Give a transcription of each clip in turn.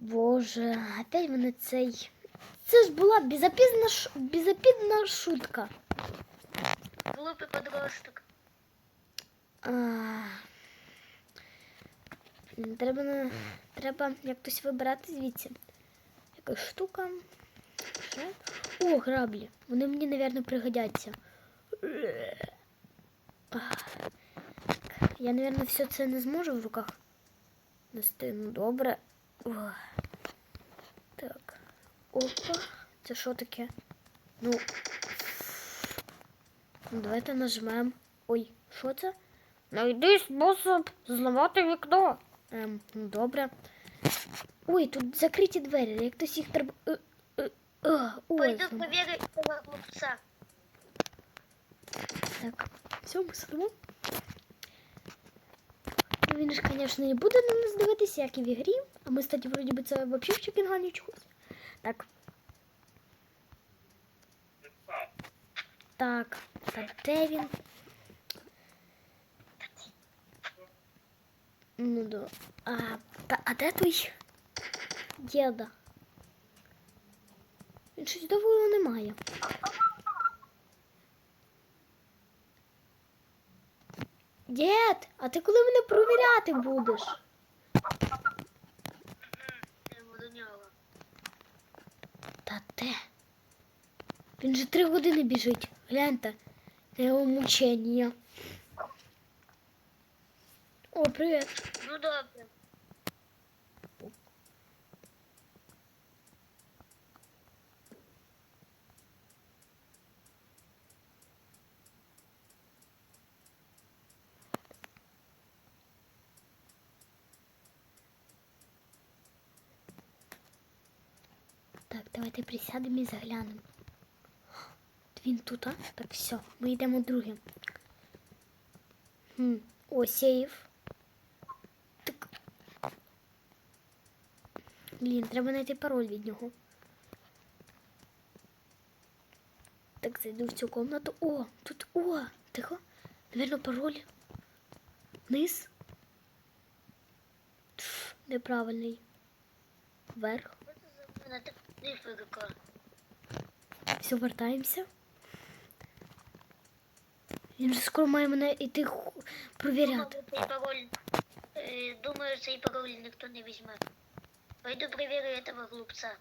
Боже, опять мене цей. Це ж була безопідна, ш... безопідна шутка. Глупий подросток. А... Треба, на... треба якось вибирати звідси. Якась штука. О, граблі. Вони мені, мабуть, пригодяться. Я, мабуть, все це не зможу в руках нести. Ну, добре. Ох. Опа. Це що таке? Ну. Ну, давайте нажмемо. Ой, що це? Найди спосіб зламати вікно. Ем, ну добре. Ой, тут закриті двері, як хтось їх треба. Е, е, е, Ой, Пойду проверю этого глупца. так. Все, ми сидимо. Він ж, звісно, не буде на нас дивитися, як і в ігрі. А ми, кстати, вроді би це взагалі в Чекінгані чогось. Так. Так, так, де він? Ну да. А, та, а де той діда? Він щось його немає. Дід, а ти коли мене провіряти будеш? Я йому до нього. Та де? Він же три години біжить. Гляньте. На його мучення. О, привіт. Ну добре. Так, давайте присядемо і заглянемо. Він тут, а? Так, все, ми йдемо другим. Хм. О, сейф. Так. Блін, треба знайти пароль від нього. Так, зайду в цю комнату. О, тут о, тихо. Наверно, пароль. Вниз. Тьф, неправильний. Вверх. Все, вертаємося. Він скоро має мене йти провіряти. Думаю, цей пароль, е, думаю, цей пароль ніхто не візьме. Пойду проверю этого глупца.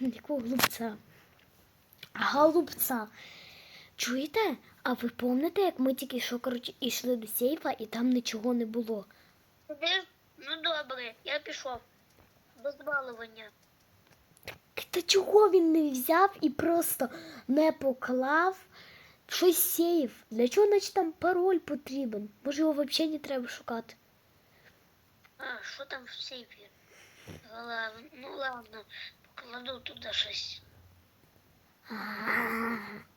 Якого глупця? Голубця. Чуєте? А ви пам'ятаєте, як ми тільки що коротше, йшли до сейфа і там нічого не було? Ну добре, я пішов. Без балування. Та чого він не взяв і просто не поклав щось сейф? Для чого, значить, там пароль потрібен? Може його взагалі не треба шукати? А, що там в сейфі? Ну ладно, покладу туди щось.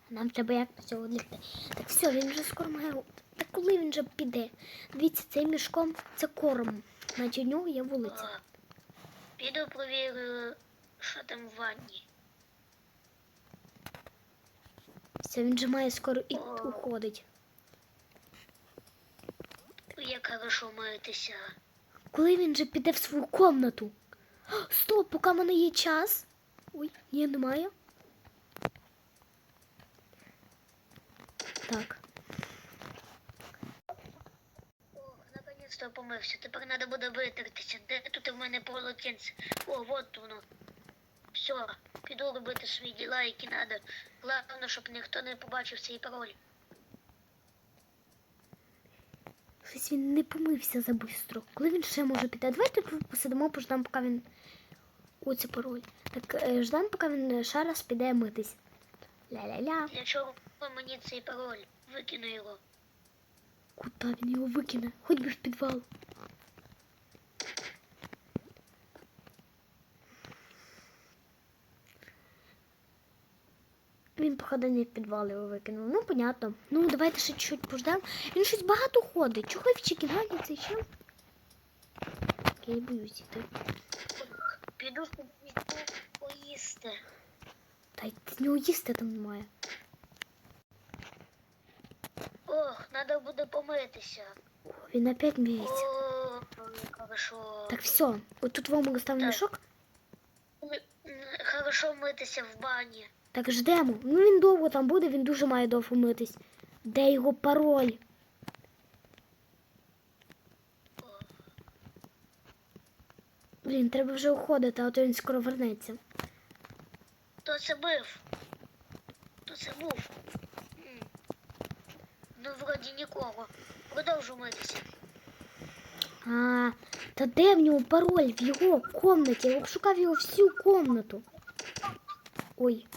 Нам треба як до цього лікти. Так все, він вже скоро має. Та коли він же піде? Дивіться, цей мішком це корм. Значить у нього є вулиця. Піду провірю, що там в ванні. Все, він же має скоро і О. уходить. Як хорошо митися. Коли він же піде в свою комнату? Стоп, поки в мене є час. Ой, ні, немає. Так. Ох, наконець-то помився. Тепер треба буде витертися. Де тут в мене полотенце? О, от воно. Все, піду робити свої діла, які треба. Головне, щоб ніхто не побачив цей пароль. Щось він не помився за бистро. Коли він ще може піти? А Давайте посидимо, пождемо, поки він. О, це пароль. Так, е, ждемо, поки він ще раз піде митись. Ля-ля-ля. Для чого мені цей пароль? Викину його. Куди він його викине? Хоч би в підвал. Він, походу, не в підвал його викинув. Ну, понятно. Ну, давайте ще чуть пождемо. Він щось багато ходить. Чого в Чікігані цей чел? Я не боюсь іти. Піду поїсти. Та й нього їсти там немає. Ох, треба буде помитися. Ой, Він опять міється. Хорошо. Так все, от тут вам став Так. мішок. Хорошо митися в бані. Так ждемо. Ну він довго там буде, він дуже має довго митись. Де його пароль? Блін, треба вже уходити, а то він скоро вернеться. Хто це бив? Хто це був? М. Ну, вроді нікого. Продовжу митися. А, та де в нього пароль? В його комнаті. Я обшукав його всю комнату. Ой.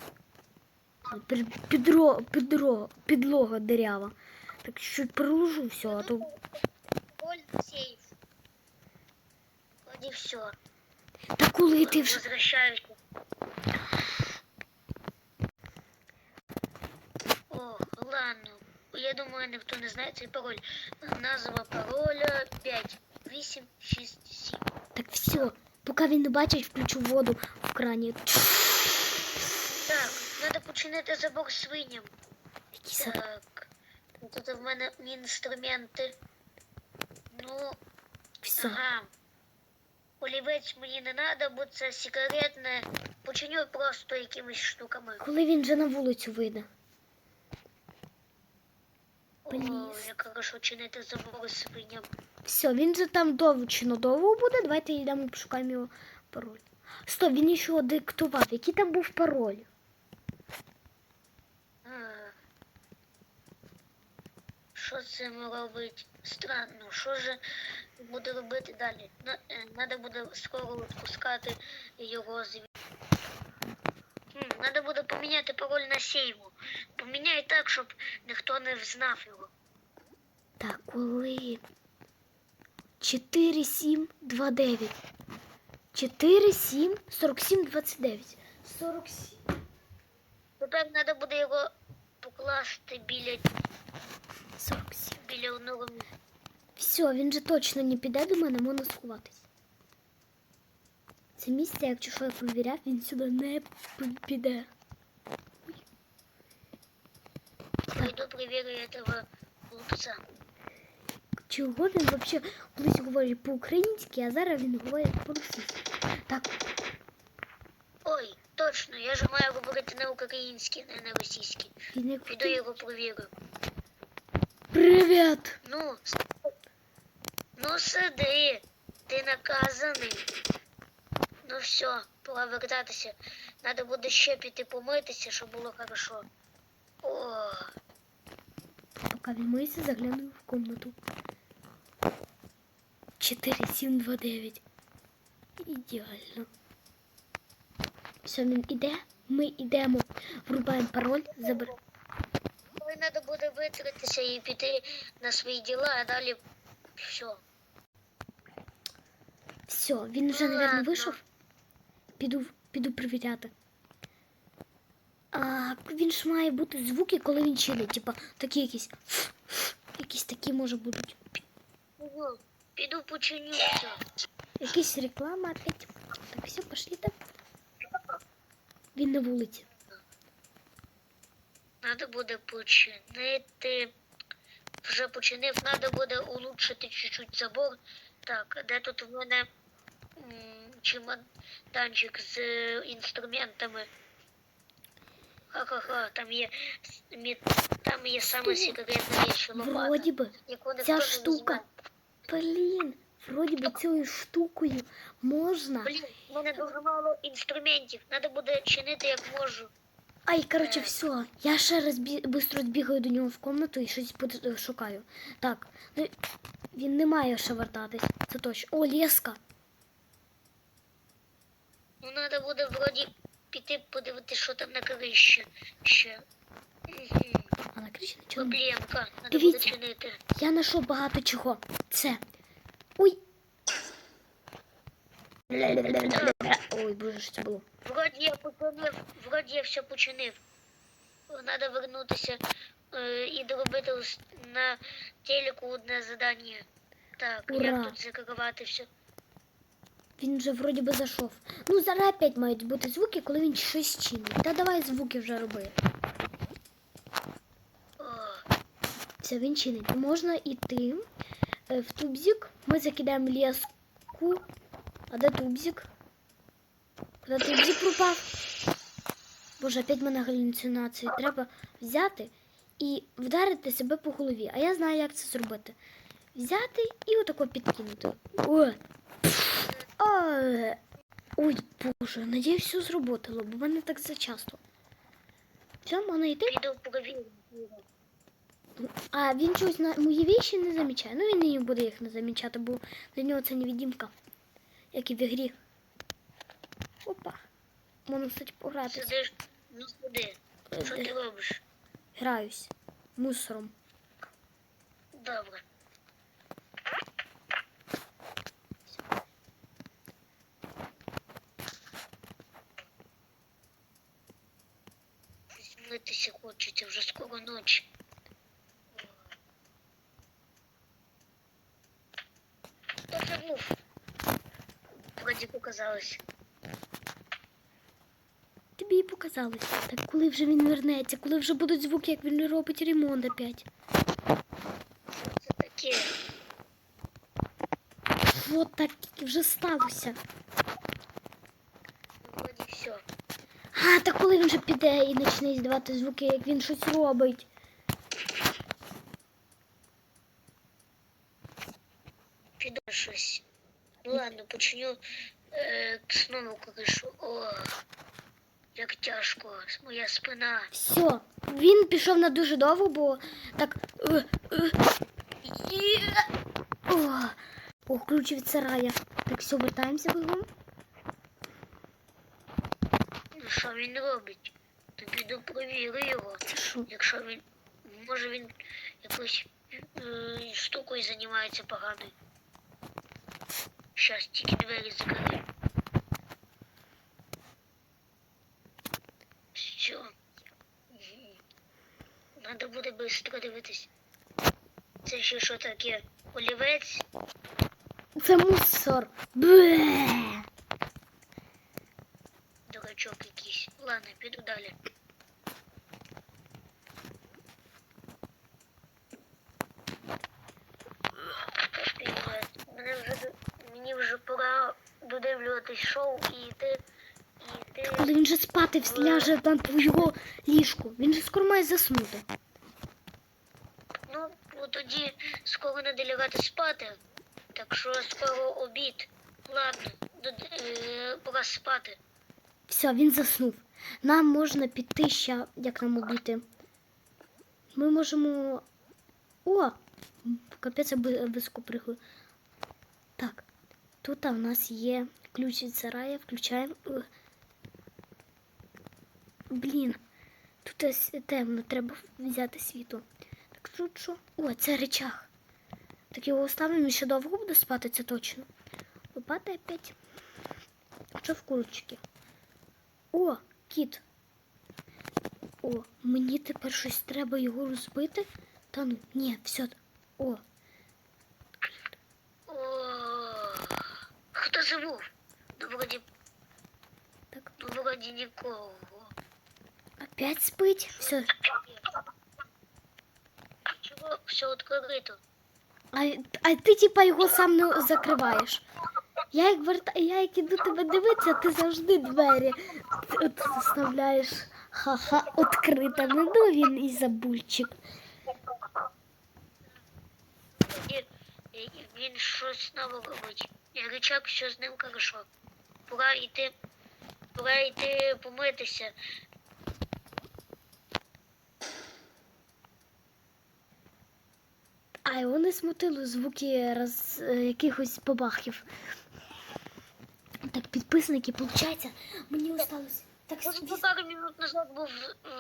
Під- Підро, підро, підлога дирява. Так чуть проложу все, а то. Голь сейф. Вроді все. Та коли ти вже. Возвращаюся. О, ладно. Я думаю, ніхто не знає цей пароль. Назва пароля 5, 8, 6, 7. Так все. Поки він не бачить, включу воду в крані. Так, починити забор свиням. За- Так. Тут в мене інструменти. Ну, Все. ага. Олівець мені не треба, бо це секретне. Починю просто якимись штуками. Коли він вже на вулицю вийде? О, як хорошо чинити забори свиням. Все, він же там довго чи довго буде. Давайте йдемо пошукаємо його пароль. Стоп, він ще диктував. Який там був пароль? А. Що це робить? Странно, що ж буде робити далі? Треба буде скоро відпускати його з Треба буде поміняти пароль на сейву. Поміняй так, щоб ніхто не взнав його. Так, коли? 4, 7, 2, 9. 4, 7, 47, 29. 47. Тепер треба буде його покласти біля, 47. Біля одного місця. Все, він же точно не піде до мене, можна сховатись. Це місце, якщо що я провіряв, він сюди не піде. Пойду перевірю цього хлопця. Чого він взагалі колись говорить по-українськи, а зараз він говорить по-російськи. Так, Ой, точно, я ж маю говорити на українській, не на російській. Піду його перевірю. Привіт! Ну, ну сиди, ти наказаний. Ну все, пора вертатися. Надо буде ще піти помитися, щоб було хорошо. О, Поки він миється, заглянув в комнату. 4, 7, 2, 9. Ідеально. Все, він іде, ми йдемо, врубаємо пароль, забер... коли треба буде витратитися і піти на свої діла, а далі все. Все, він вже, Ну, мабуть, вийшов. Піду, піду перевіряти. А він ж має бути звуки, коли він чилить. Типа такі якісь. Якісь такі може будуть. Ого, Піду починю все. Якісь реклама опять. Так, все, пошли так. Він на вулиці. Надо буде починити. Вже починив, треба буде улучшити чуть-чуть забор. Так, де тут в мене чемоданчик з е, інструментами? Ха-ха-ха, там є там є саме секретна річ лопата. Вроді би. Ця штука. Блін, вроді би цією штукою можна. Блін, в мене дуже мало інструментів. Треба буде чинити як можу. Ай, коротше, все. Я ще раз бі... бистро збігаю до нього в комнату і щось под- шукаю. Так, ну, він не має ще вертатись. Це точно. О, леска. Ну, треба буде вроді піти подивитися, що там на крищі ще. А на криші нічого. Проблемка. Треба буде чинити. Я знайшов багато чого. Це. Ой. Ой, боже, що це було. Вроді я починив, вроді я все починив. Треба вернутися е, і доробити ус- на телеку одне завдання. Так, Ура. як тут закривати все. Він вже вроді би зайшов. Ну, зараз опять мають бути звуки, коли він щось чинить. Та давай звуки вже роби. О, Все, він чинить. Можна йти. е, в тубзик. Ми закидаємо леску. А де тубзик? Куди тубзик пропав? Боже, опять мене галюцинації. Треба взяти і вдарити себе по голові. А я знаю, як це зробити. Взяти і отако підкинути. О! Ой, боже, надіюсь, все зроботало, бо в мене так зачасто. Все, можна йти. Піду. А він чогось на мої віші не замічає. Ну він не буде їх не замічати, бо для нього це невідімка. Як і в ігрі. Опа. Можна, кстати, погратися. Сидиш, ну сиди. Що ти робиш? Граюсь. Мусором. Добре. Митися хочеться, вже скоро ночі. Хто це був? Вроді показалось. Тобі і показалось. Так коли вже він вернеться, коли вже будуть звуки, як він робить ремонт опять. Це таке? От так вже сталося. Вроді все. А, так коли він вже піде і почне здавати звуки, як він щось робить. Піду щось. Ну ладно, почну е, знову кришу. О, як тяжко, моя спина. Все, він пішов на дуже довго, бо так. е, і- О, о, ключ від сарая. Так, все, вертаємося бігом. Ну що він робить? То піду провірю його. Це що? Якщо він. Може він якоюсь е, штукою займається поганою. Щас тільки двері закрию. Що? Надо буде швидко дивитись. Це ще що таке? Олівець? Це мусор. Бе! Дурачок якийсь. Ладно, піду далі. Привет. Мене вже мені вже пора шоу і йти. Коли він же спати ляже по його ліжку. Він же скоро має заснути. Ну, тоді скоро не лягати спати. Так що скоро обід. Ладно, е, пора спати. Все, він заснув. Нам можна піти ще, як нам обійти. Ми можемо. О! Капець я високо пригли. Так, тут у нас є ключ від сарая, включаємо. Е. Блін, тут темно, треба взяти світло. Так тут що? О, це речах. Так його оставимо і ще довго буде спати, це точно. Лопата опять. Що в курочки? О, кіт. О, мені тепер щось треба його розбити. Та ну, ні, все. О, О, хто забув? Ну, вроді, так, ну, вроді нікого. опять спить. Все. Чого все відкрито? А, а ти типа його сам не закриваєш. Я як верта... я як іду тебе дивитися, ти завжди двері от заставляєш. Ха-ха, відкритими. Ну він і забульчик. Вроді, е, він щось знову робить. Я рычаг, все з ним хорошо. Пора йти, пора йти помитися. А його не смутило звуки роз... е, якихось бабахів. Так, підписники, виходить, мені осталось. Так, Може, пару минут назад був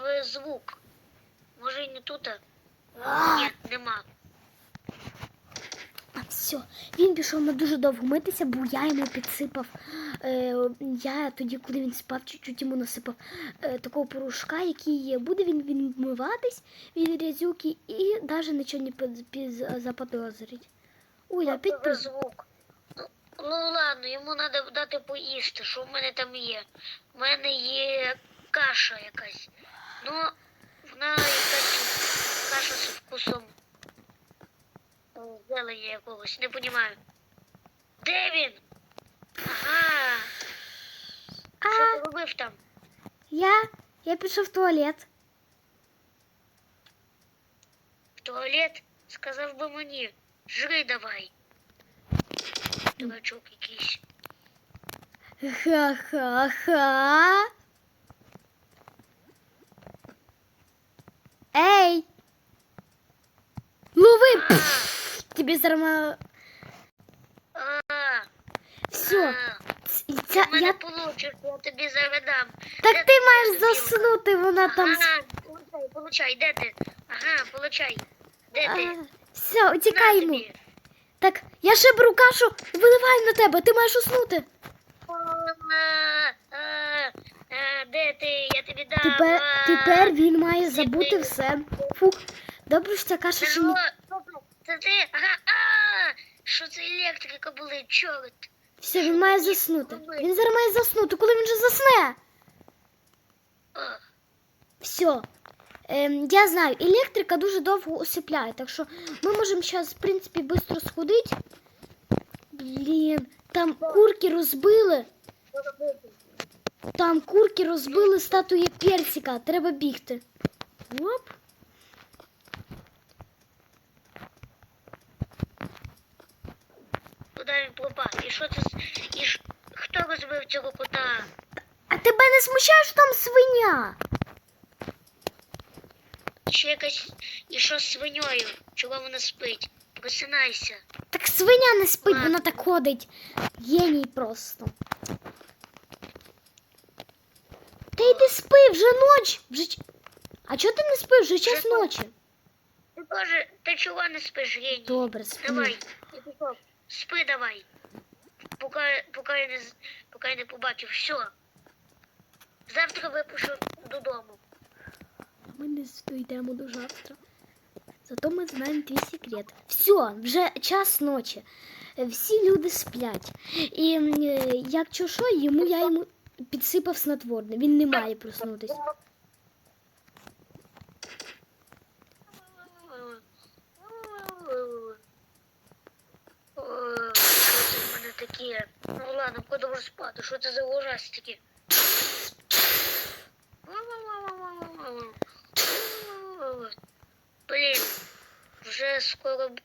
в звук. Може і не тут. А! Ні, нема. Все, він пішов на дуже довго митися, бо я йому підсипав. Е, я тоді, коли він спав, чуть-чуть йому насипав е, такого порошка, який є. Буде він відмиватись від грязюки і навіть нічого не заподозрить. Ой, опять В звук. Ну, ну ладно, йому треба дати поїсти, що в мене там є. У мене є каша якась. Ну, вона якась каша з вкусом. зелення якогось, не понімаю. Де він? Ага. Що А, ти робив там? я, я пішов в туалет. В туалет? Сказав би мені. Жри давай. Дурачок якийсь. Ха-ха-ха. Ей! Лови! А, Тебе зарма... а, Все, а. ця, мене я... получиш, я тобі заведам. Так ти ти маєш заснути, вона там... Ага, получай, получай, де ти? Ага, получай. Де ти? Все, утікаємо. Так, я ще беру кашу, виливаю на тебе, ти маєш уснути. А, а, а, Де ти? Я тобі дам. Тепер, тепер він має забути ти? все. Фух, добре, що ця каша ще не... Це ти? Ага, а, що це електрика були, чорт. Все, він має заснути. Він зараз має заснути, коли він же засне. Все. Ем, я знаю, електрика дуже довго усипляє, так що ми можемо зараз, в принципі, швидко сходити. Блін, там курки розбили. Там курки розбили статуї персика. Треба бігти. Оп. Куди він пропав? І що це? І ш... хто розбив цього кота? А тебе не смущає, що там свиня? Ще якась... І що з свиньою? Чого вона спить? Просинайся. Так свиня не спить, вона так ходить. Геній просто. Та йди спи, вже ніч. Вже... ч- А чого ти не спиш? Вже час Вже ночі. Ти каже, ти чого не спиш, геній? Добре, сплю. Давай. Спи давай. Поки, поки, я не, поки я не побачив. Все. Завтра випишу додому. Ми не дійдемо до завтра. Зато ми знаємо твій секрет. Все, вже час ночі. Всі люди сплять. І е, якщо що, йому я йому підсипав снотворне. Він не має проснутися. спати. Що це за ужастики? Блін, вже скоро... б-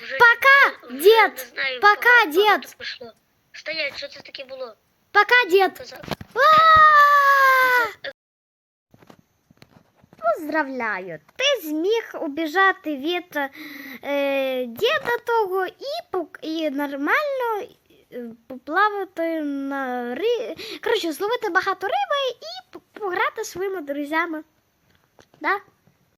Вже, Пока, вже дід, не знаю, пока, багато- дід. багато пішло. Стоять, що це таке було? Пока, дід. Казав. А! Поздравляю, ти зміг убіжати від е, діда того і, пок- і нормально е, поплавати на ри... Коротше, зловити багато риби і пограти своїми друзями. Да?